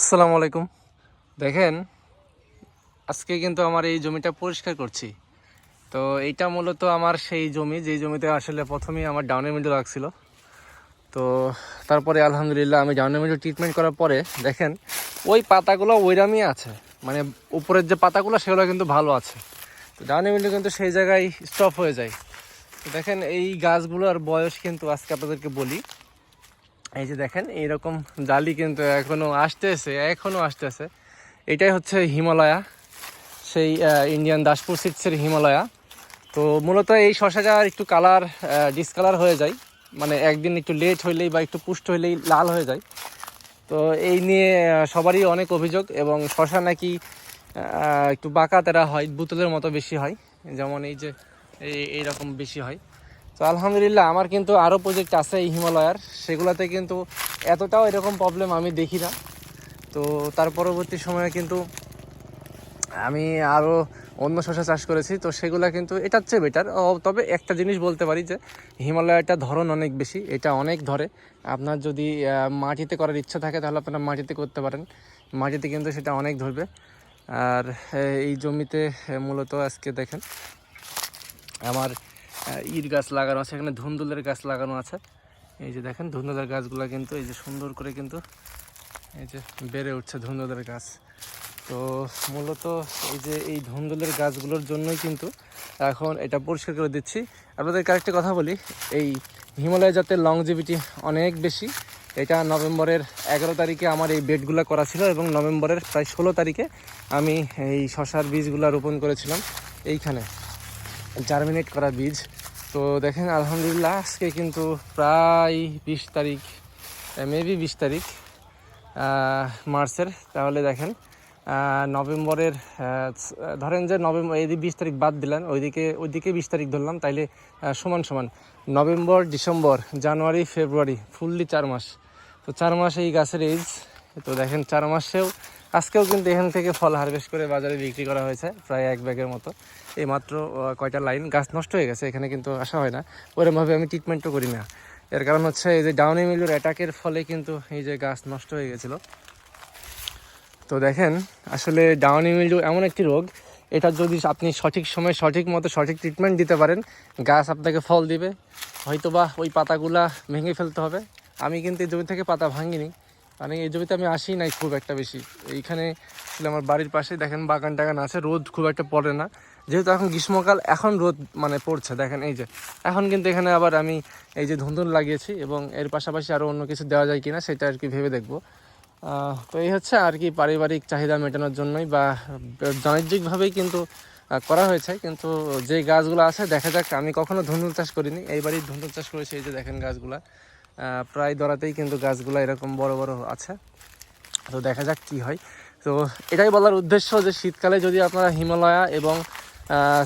আসসালামু আলাইকুম। দেখেন, আজকে কিন্তু আমার এই জমিটা পরিষ্কার করছি। তো এইটা মূলত আমার সেই জমি, যেই জমিতে আসলে প্রথমেই আমার ডাউনের মিডল লাগছিল। তো তারপরে আলহামদুলিল্লাহ আমি ডাউনের মিডল ট্রিটমেন্ট করার পরে, দেখেন, ওই পাতাগুলো ওইরামই আছে। মানে উপরের যে পাতাগুলো, সেগুলো কিন্তু ভালো আছে। তো ডাউনের মিডল কিন্তু সেই জায়গায় স্টপ হয়ে যায়। দেখেন, এই গাছগুলোর বয়স কিন্তু আজকে আপনাদেরকে বলি। এই যে দেখেন, এইরকম জালি কিন্তু এখনও আসতেছে এখনও আসতেছে। এটাই হচ্ছে হিমালয়া, সেই ইন্ডিয়ান দাসপুর সিক্সের হিমালয়া। তো মূলত এই শশাটা একটু কালার ডিসকালার হয়ে যায়। মানে একদিন একটু লেট হইলেই বা একটু পুষ্ট হইলেই লাল হয়ে যায়। তো এই নিয়ে সবারই অনেক অভিযোগ এবং শশা নাকি একটু বাঁকা তেরা হয়, বোতলের মতো বেশি হয়। যেমন এই যে, এই, এইরকম বেশি হয়। তো আলহামদুলিল্লাহ, আমার কিন্তু আরও প্রজেক্ট আছে এই হিমালয়ার। সেগুলোতে কিন্তু এতটাও এরকম প্রবলেম আমি দেখি না। তো তার পরবর্তী সময়ে কিন্তু আমি আরও অন্য শসা চাষ করেছি। তো সেগুলো কিন্তু এটার চেয়ে বেটার তবে একটা জিনিস বলতে পারি যে, হিমালয়াটা ধরন অনেক বেশি, এটা অনেক ধরে। আপনার যদি মাটিতে করার ইচ্ছা থাকে তাহলে আপনারা মাটিতে করতে পারেন। মাটিতে কিন্তু সেটা অনেক ধরবে। আর এই জমিতে মূলত আজকে দেখেন, আমার ইট গাছ লাগানো আছে, এখানে ধুন্দুলের গাছ লাগানো আছে। এই যে দেখেন, ধুন্দুলের গাছগুলো কিন্তু এই যে সুন্দর করে কিন্তু এই যে বেড়ে উঠছে ধুন্দুলের গাছ। তো মূলত এই যে এই ধুন্দুলের গাছগুলোর জন্যই কিন্তু এখন এটা পরিষ্কার করে দিচ্ছি। আপনাদেরকে আরেকটা কথা বলি, এই হিমালয় জাতের লংজিভিটি অনেক বেশি। এটা নভেম্বরের এগারো তারিখে আমার এই বেডগুলো করা ছিল এবং নভেম্বরের প্রায় ষোলো তারিখে আমি এই শশার বীজগুলো রোপণ করেছিলাম এইখানে। জার্মিনেট করা বীজ। তো দেখেন, আলহামদুলিল্লাহ, আজকে কিন্তু প্রায় বিশ তারিখ মেবি বিশ তারিখ মার্চের। তাহলে দেখেন নভেম্বরের ধরেন যে নভেম্বর, এই বিশ তারিখ বাদ দিলেন, ওইদিকে ওইদিকে বিশ তারিখ ধরলাম, তাইলে সমান সমান। November, December, January, February, fully চার মাস। তো চার মাস এই গাছের এজ তো দেখেন, চার মাসেও আজকেও কিন্তু এখান থেকে ফল হারভেস্ট করে বাজারে বিক্রি করা হয়েছে, প্রায় এক ব্যাগের মতো। এই মাত্র কয়টা লাইন গাছ নষ্ট হয়ে গেছে, এখানে কিন্তু আসা হয় না। ওরমভাবে আমি ট্রিটমেন্টও করি না। এর কারণ হচ্ছে এই যে ডাউনি মিলুর অ্যাটাকের ফলে কিন্তু এই যে গাছ নষ্ট হয়ে গেছিল। তো দেখেন, আসলে ডাউনি মিলডু এমন একটি রোগ, এটা যদি আপনি সঠিক সময়, সঠিক মতো, সঠিক ট্রিটমেন্ট দিতে পারেন, গাছ আপনাকে ফল দিবে। হয়তোবা ওই পাতাগুলা ভেঙে ফেলতে হবে। আমি কিন্তু এই জমি থেকে পাতা ভাঙিনি। মানে এই জমিতে আমি আসি নাই খুব একটা বেশি। এইখানে আমার বাড়ির পাশে, দেখেন বাগান টাগান আছে, রোদ খুব একটা পড়ে না। যেহেতু এখন গ্রীষ্মকাল, এখন রোদ মানে পড়ছে, দেখেন এই যে। এখন কিন্তু এখানে আবার আমি এই যে ধুন্দুন লাগিয়েছি এবং এর পাশাপাশি আরও অন্য কিছু দেওয়া যায় কিনা সেটা আর কি ভেবে দেখব। তো এই হচ্ছে আর কি পারিবারিক চাহিদা মেটানোর জন্যই বা বাণিজ্যিকভাবেই কিন্তু করা হয়েছে। কিন্তু যে গাছগুলো আছে, দেখা যাক, আমি কখনো ধুন্দুল চাষ করিনি। এইবারই ধুন্দুল চাষ করেছি, এই যে দেখেন গাছগুলা। প্রায় দরাতেই কিন্তু গাছগুলো এরকম বড় বড় আছে। তো দেখা যাক কি হয়। তো এটাই বলার উদ্দেশ্য যে শীতকালে যদি আপনারা হিমালয়া এবং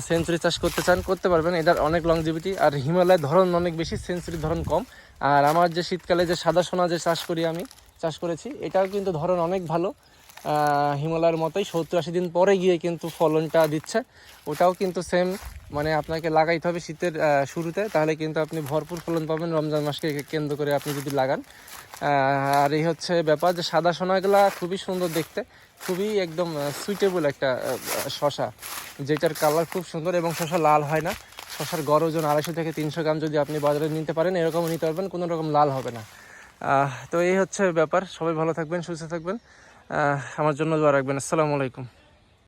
সেঞ্চুরি চাষ করতে চান, করতে পারবেন। এটার অনেক লংজিভিটি আর হিমালয়ের ধরন অনেক বেশি, সেঞ্চুরির ধরন কম। আর আমার যে শীতকালে যে সাদা সোনা যে চাষ করি আমি, চাষ করেছি, এটাও কিন্তু ধরন অনেক ভালো। হিমালয়ের মতোই সত্তর আশি দিন পরে গিয়ে কিন্তু ফলনটা দিচ্ছে। ওটাও কিন্তু সেম মানে আপনাকে লাগাইতে হবে শীতের শুরুতে, তাহলে কিন্তু আপনি ভরপুর ফলন পাবেন রমজান মাসকে কেন্দ্র করে আপনি যদি লাগান। আর এই হচ্ছে ব্যাপার যে সাদা সোনাগুলা খুবই সুন্দর দেখতে, খুবই একদম সুইটেবল একটা শশা, যেটার কালার খুব সুন্দর এবং শশা লাল হয় না। শশার গড় ওজন আড়াইশো থেকে তিনশো গ্রাম যদি আপনি বাজারে নিতে পারেন, এরকমও নিতে পারবেন, কোনো রকম লাল হবে না। তো এই হচ্ছে ব্যাপার। সবাই ভালো থাকবেন, সুস্থ থাকবেন। আমার জন্য দোয়া রাখবেন। আসসালামু আলাইকুম।